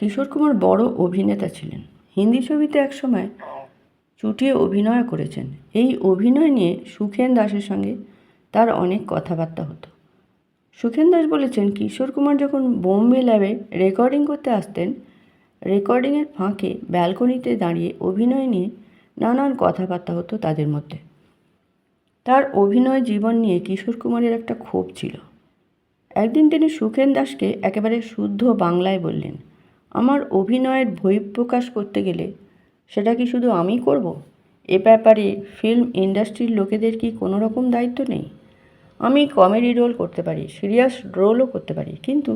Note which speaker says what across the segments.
Speaker 1: কিশোর কুমার বড় অভিনেতা ছিলেন। হিন্দি ছবিতে একসময় চুটিয়ে অভিনয় করেছেন। এই অভিনয় নিয়ে সুখেন দাসের সঙ্গে তার অনেক কথাবার্তা হতো। সুখেন দাস বলেছেন, কিশোর কুমার যখন বোম্বে ল্যাবে রেকর্ডিং করতে আসতেন, রেকর্ডিংয়ের ফাঁকে ব্যালকনিতে দাঁড়িয়ে অভিনয় নিয়ে নানান কথাবার্তা হতো তাদের মধ্যে। তার অভিনয় জীবন নিয়ে কিশোর কুমারের একটা ক্ষোভ ছিল। একদিন তিনি সুখেন দাসকে একেবারে শুদ্ধ বাংলায় বললেন আমার অভিনয়ের বহিঃপ্রকাশ করতে গেলে সেটা কি শুধু আমি করব? এ ব্যাপারে ফিল্ম ইন্ডাস্ট্রির লোকেদের কি কোনো রকম দায়িত্ব নেই? আমি কমেডি রোল করতে পারি সিরিয়াস রোলও করতে পারি, কিন্তু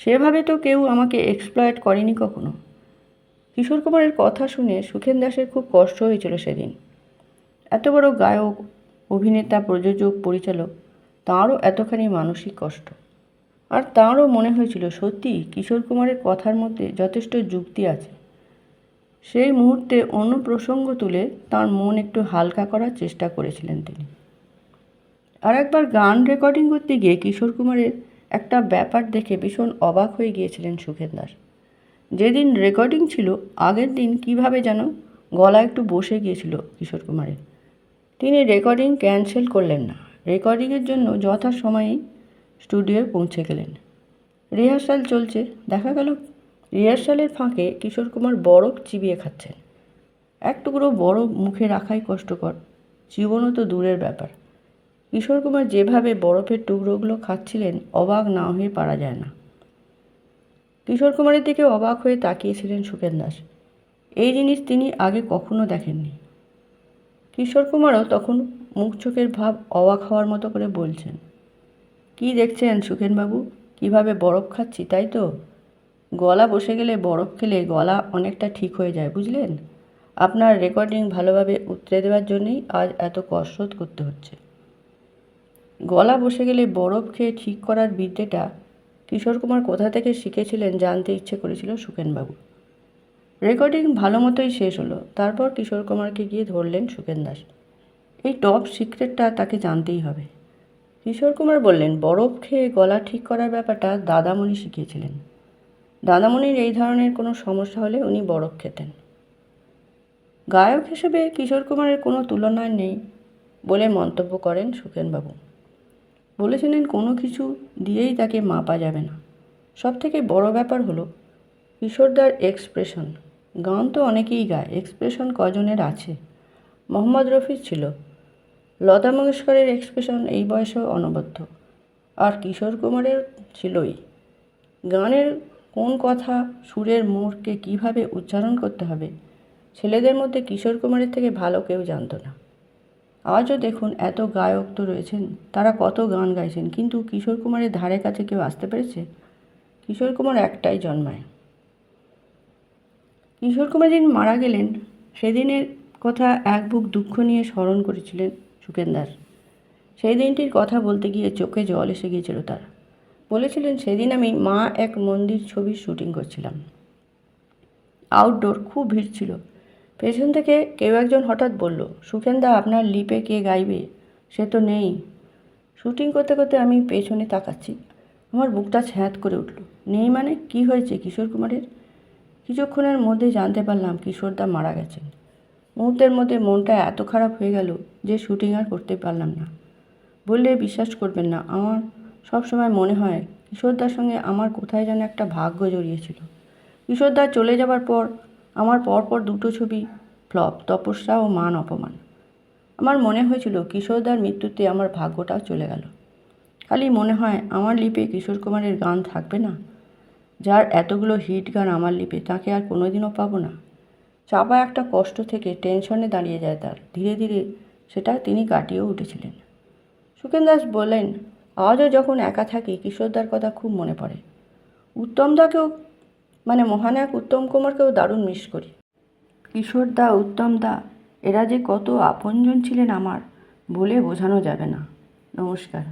Speaker 1: সেভাবে তো কেউ আমাকে এক্সপ্লয়েট করেনি কখনো। কিশোর কুমারের কথা শুনে সুখেন দাসের খুব কষ্ট হয়েছিল সেদিন। এত বড় গায়ক, অভিনেতা, প্রযোজক, পরিচালক, তাঁরও এতখানি মানসিক কষ্ট। আর তাঁরও মনে হয়েছিল, সত্যি কিশোর কুমারের কথার মধ্যে যথেষ্ট যুক্তি আছে। সেই মুহূর্তে অন্য প্রসঙ্গ তুলে তার মন একটু হালকা করার চেষ্টা করেছিলেন তিনি। আর একবার গান রেকর্ডিং করতে গিয়ে কিশোর কুমারের একটা ব্যাপার দেখে ভীষণ অবাক হয়ে গিয়েছিলেন সুখেন দাস। যেদিন রেকর্ডিং ছিল, আগের দিন কীভাবে যেন গলা একটু বসে গিয়েছিল কিশোর কুমারের। তিনি রেকর্ডিং ক্যান্সেল করলেন না। রেকর্ডিংয়ের জন্য যথাসময়েই স্টুডিওয়ে পৌঁছে গেলেন। রিহার্সাল চলছে, দেখা গেল। রিহার্সালের ফাঁকে কিশোর কুমার বরফ চিবিয়ে খাচ্ছেন। এক টুকরো বরফ মুখে রাখাই কষ্টকর, জীবনও তো দূরের ব্যাপার। কিশোর কুমার যেভাবে বরফের টুকরোগুলো খাচ্ছিলেন, অবাক না হয়ে পারা যায় না। কিশোর কুমারের দিকে অবাক হয়ে তাকিয়েছিলেন সুখেন দাস। এই জিনিস তিনি আগে কখনো দেখেননি। কিশোর কুমারও তখন মুখ চোখের ভাব অবাক হওয়ার মতো করে বলছেন কি দেখছেন সুখেনবাবু? কীভাবে বরফ খাচ্ছি, তাই তো? গলা বসে গেলে বরফ খেলে গলা অনেকটা ঠিক হয়ে যায়, বুঝলেন? আপনার রেকর্ডিং ভালোভাবে উতরে দেওয়ার জন্যই আজ এত কসরত করতে হচ্ছে। গলা বসে গেলে বরফ খেয়ে ঠিক করার বিদ্যেটা কিশোর কুমার কোথা থেকে শিখেছিলেন জানতে ইচ্ছে করেছিল সুখেনবাবু। রেকর্ডিং ভালো মতোই শেষ হলো, তারপর কিশোর কুমারকে গিয়ে ধরলেন সুখেন দাস। এই টপ সিক্রেটটা তাকে জানতেই হবে। কিশোর কুমার বললেন, বরফ খেয়ে গলা ঠিক করার ব্যাপারটা দাদামণি শিখিয়েছিলেন। দাদামণির এই ধরনের কোনো সমস্যা হলে উনি বরফ খেতেন। গায়ক হিসেবে কিশোর কুমারের কোনো তুলনা নেই বলে মন্তব্য করেন সুখেনবাবু। বলেছিলেন, কোনো কিছু দিয়েই তাকে মাপা যাবে না। সব থেকে বড় ব্যাপার হলো কিশোরদার এক্সপ্রেশন। গান তো অনেকেই গায়, এক্সপ্রেশন কজনের আছে? মোহাম্মদ রফিজ ছিল। লতা মঙ্গেশকরের এক্সপ্রেশন এই বয়সেও অনবদ্য। আর কিশোর কুমারের ছিলই। গানের কোন কথা সুরের মোড়কে কীভাবে উচ্চারণ করতে হবে, ছেলেদের মধ্যে কিশোর কুমারের থেকে ভালো কেউ জানতো না। আজও দেখুন এত গায়ক তো রয়েছেন, তারা কত গান গাইছেন, কিন্তু কিশোর কুমারের ধারে কাছে কেউ আসতে পেরেছে? কিশোর কুমার একটাই জন্মায়। কিশোর কুমার যেদিন মারা গেলেন, সেদিনের কথা এক বুক দুঃখ নিয়ে স্মরণ করেছিলেন। সুখেন দাস সেই দিনটির কথা বলতে গিয়ে চোখে জল এসে গিয়েছিল তার। বলেছিলেন, সেদিন আমি মা এক মন্দির ছবির শুটিং করছিলাম। আউটডোর খুব ভিড় ছিল। পেছন থেকে কেউ একজন হঠাৎ বলল, সুখেনদা, আপনার লিপে কে গাইবে? সে তো নেই। শুটিং করতে করতে আমি পেছনে তাকাচ্ছি। আমার বুকটা ছ্যাঁত করে উঠল। নেই মানে কি হয়েছে কিশোর কুমারের? কিছুক্ষণের মধ্যে জানতে পারলাম কিশোরদা মারা গেছেন। মুহূর্তের মধ্যে মনটা এত খারাপ হয়ে গেল যে শুটিং আর করতে পারলাম না। বললে বিশ্বাস করবেন না, আমার সব সময় মনে হয় কিশোরদার সঙ্গে আমার কোথায় যেন একটা ভাগ্য জড়িয়েছিল। কিশোরদার চলে যাবার পর, আমার পরপর দুটো ছবি ফ্লপ, তপস্যা ও মান অপমান। আমার মনে হয়েছিল কিশোরদার মৃত্যুতে আমার ভাগ্যটাও চলে গেল। খালি মনে হয় আমার লিপে কিশোর কুমারের গান থাকবে না? যার এতগুলো হিট গান আমার লিপে, তাকে আর কোনোদিনও পাবো না। চাপা একটা কষ্ট থেকে টেনশনে দাঁড়িয়ে যায় তার। ধীরে ধীরে সেটা তিনি কাটিয়েও উঠেছিলেন। সুখেন দাস বললেন, আজও যখন একা থাকি, কিশোরদার কথা খুব মনে পড়ে। উত্তমদাকেও মানে মহানায়ক উত্তম কুমারকেও দারুণ মিস করি। কিশোরদা, উত্তমদা, এরা যে কত আপনজন ছিলেন আমার বলে বোঝানো যাবে না। নমস্কার।